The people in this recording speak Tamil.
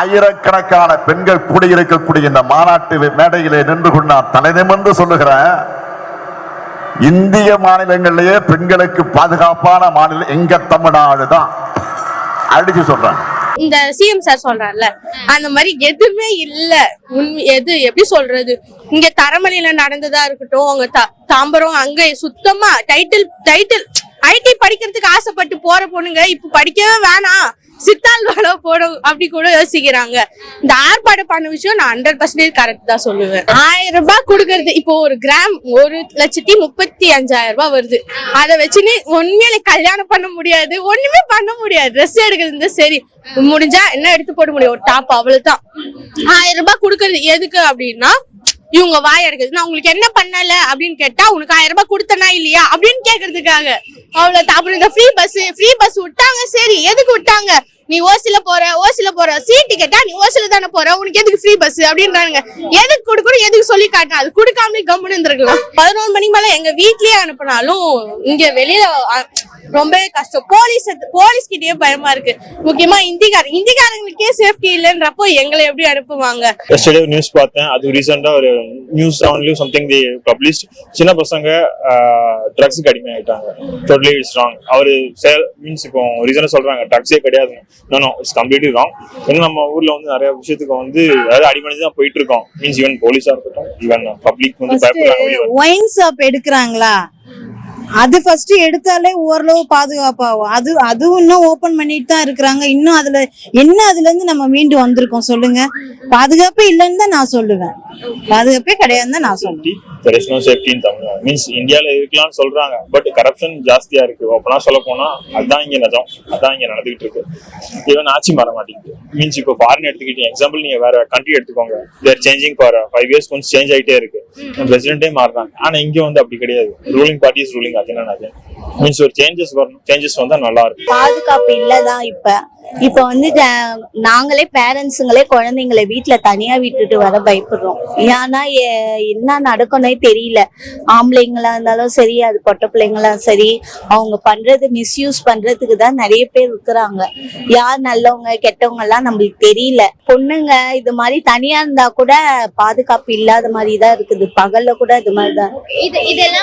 ஆயிரக்கணக்கான பெண்கள் கூடியிருக்கக்கூடிய இந்த மாநாட்டு மேடையிலே நின்று கொண்டு நான் தலைநிமிர்ந்து சொல்லுகிறேன். இந்திய மாநிலங்களிலேயே பெண்களுக்கு பாதுகாப்பான மாநிலம் எங்க தமிழ்நாடு தான். அடிச்சு சொல்றேன். இந்த சிஎம் சார் சொல்றாருல அந்த மாதிரி எதுவுமே இல்ல. உண் எது எப்படி சொல்றது? இங்க தரமணியில நடந்ததா இருக்கட்டும் அவங்க த- தாம்பரம் அங்க சுத்தமா டைட்டில் டைட்டில் ஐடி படிக்கிறதுக்கு ஆசைப்பட்டு போற பொண்ணுங்க இப்ப படிக்கவே வேணாம். சித்தால் வேலை போடும் அப்படி கூட யோசிக்கிறாங்க. இந்த ஆர்ப்பாட்டம் பண்ண விஷயம் நான் ஹண்ட்ரட் பர்சன்டேஜ் கரெக்ட் தான் சொல்லுவேன். ஆயிரம் ரூபாய் கொடுக்கறது. இப்போ ஒரு கிராம் ஒரு லட்சத்தி முப்பத்தி அஞ்சாயிரம் ரூபாய் வருது. அதை வச்சுன்னு உண்மையில கல்யாணம் பண்ண முடியாது. ஒண்ணுமே பண்ண முடியாது. ட்ரெஸ் எடுக்கிறது சரி. முடிஞ்சா என்ன எடுத்து போட முடியும்? ஒரு டாப் அவ்வளவுதான். ஆயிரம் ரூபாய் கொடுக்கறது எதுக்கு அப்படின்னா இவங்க வாய் அடக்குது நான் உங்களுக்கு என்ன பண்ணல? அப்படின்னு கேட்டா உனக்கு ஆயிரம் ரூபாய் கொடுத்தனா இல்லையா? அப்படின்னு கேக்குறதுக்காக. அவ்வளவு அப்புறம் இந்த ஃப்ரீ பஸ் ஃப்ரீ பஸ் விட்டாங்க. சரி எதுக்கு விட்டாங்க? நீ ஓசில போற ஓசில போற. சீட்டு கேட்டா நீ ஓசில தானே போற? உனக்கு எதுக்கு ஃப்ரீ பஸ் அப்படின்றாங்க எதுக்கு கொடுக்கணும் எதுக்கு சொல்லி காட்டணும் அது கொடுக்காமலே கம்முன்னு இருந்திருக்கலாம். பதினோரு மணிக்கு மேல எங்க வீட்லயே அனுப்புனாலும் இங்க வெளியில ரொம்பவே கஷ்டம். போலீஸ் போலீஸ் கிட்டயே பயமா இருக்கு. முக்கியமா இந்திக்கார இந்திக்காரங்களுக்கே சேஃப்டி இல்லைன்றப்போ எங்களை எப்படி அனுப்புவாங்க? எஸ்டர்டே நியூஸ் பார்த்தேன். அது ரீசெண்டா ஒரு news only something the publish சின்ன பசங்க ட்ரக்ஸுக்கு அடிமை ஆயிட்டாங்க. டோட்டலி இட்ஸ் ராங் அவர் மீன்ஸ் இப்போ ரீசனா சொல்றாங்க. ட்ரக்ஸே கிடையாது. நோ இட்ஸ் கம்ப்ளீட்லி ராங் ஏன்னா நம்ம ஊர்ல வந்து நிறைய விஷயத்துக்கு வந்து அதாவது அடிமணிச்சு தான் போயிட்டு இருக்கோம். மீன்ஸ் ஈவன் போலீஸா இருக்கட்டும் ஈவன் பப்ளிக் வந்து பயப்படுறாங்க. ஒயின் ஷாப் எடுக்கிறாங்களா? அது ஃபர்ஸ்ட் எடுத்தாலே ஓரளவு பாதுகாப்பாகும். அது அதுவும் இன்னும் ஓபன் பண்ணிட்டு தான் இருக்கிறாங்க. இன்னும் அதுல என்ன அதுல இருந்து நம்ம மீண்டு வந்திருக்கோம் சொல்லுங்க. பாதுகாப்பே இல்லைன்னு தான் நான் சொல்லுவேன். பாதுகாப்பே கிடையாதுன்னு தான் நான் சொல்லுவேன். Safety in தமிழ்நாடு மீன்ஸ் இந்தியால இருக்கலாம்னு சொல்றாங்க. பட் கரப்ஷன் ஜாஸ்தியா இருக்கு. ஓப்பனா சொல்ல போனா அதான் இங்க நிஜம். அதான் இங்க நடந்துகிட்டு இருக்கு. ஈவன் ஆட்சி மாற மாட்டேங்குது. மீன்ஸ் இப்போ ஃபாரின் எடுத்துக்கிட்டீங்க. எக்ஸாம்பிள் நீங்க வேற கண்ட்ரி எடுத்துக்கோங்க. There changing for five years கொஞ்சம் சேஞ்ச் ஆயிட்டே இருக்கு. பிரசிடென்ட்டே மாறுறாங்க. ஆனா இங்க வந்து அப்படி கிடையாது. ரூலிங் பார்ட்டி இஸ் ரூலிங் அது என்ன மீன்ஸ் ஒரு சேஞ்சஸ் வரணும் சேஞ்சஸ் வந்தா நல்லா இருக்கும். பாதுகாப்பு இல்லதான் இப்ப. இப்ப வந்து நாங்களே பேரண்ட்ஸுங்களே குழந்தைங்களை வீட்ல தனியா விட்டுட்டு வர பயப்படுறோம். ஏன்னா என்ன நடக்கும்னே தெரியல. ஆம்பளைங்களா இருந்தாலும் சரி அது பொட்ட பிள்ளைங்களா சரி அவங்க பண்றது மிஸ்யூஸ் பண்றதுக்கு தான் நிறைய பேர் இருக்கிறாங்க. யார் நல்லவங்க கெட்டவங்க எல்லாம் நம்மளுக்கு தெரியல. பொண்ணுங்க இது மாதிரி தனியா இருந்தா கூட பாதுகாப்பு இல்லாத மாதிரி தான் இருக்குது. பகல்ல கூட இது மாதிரி தான். இது இதெல்லாம்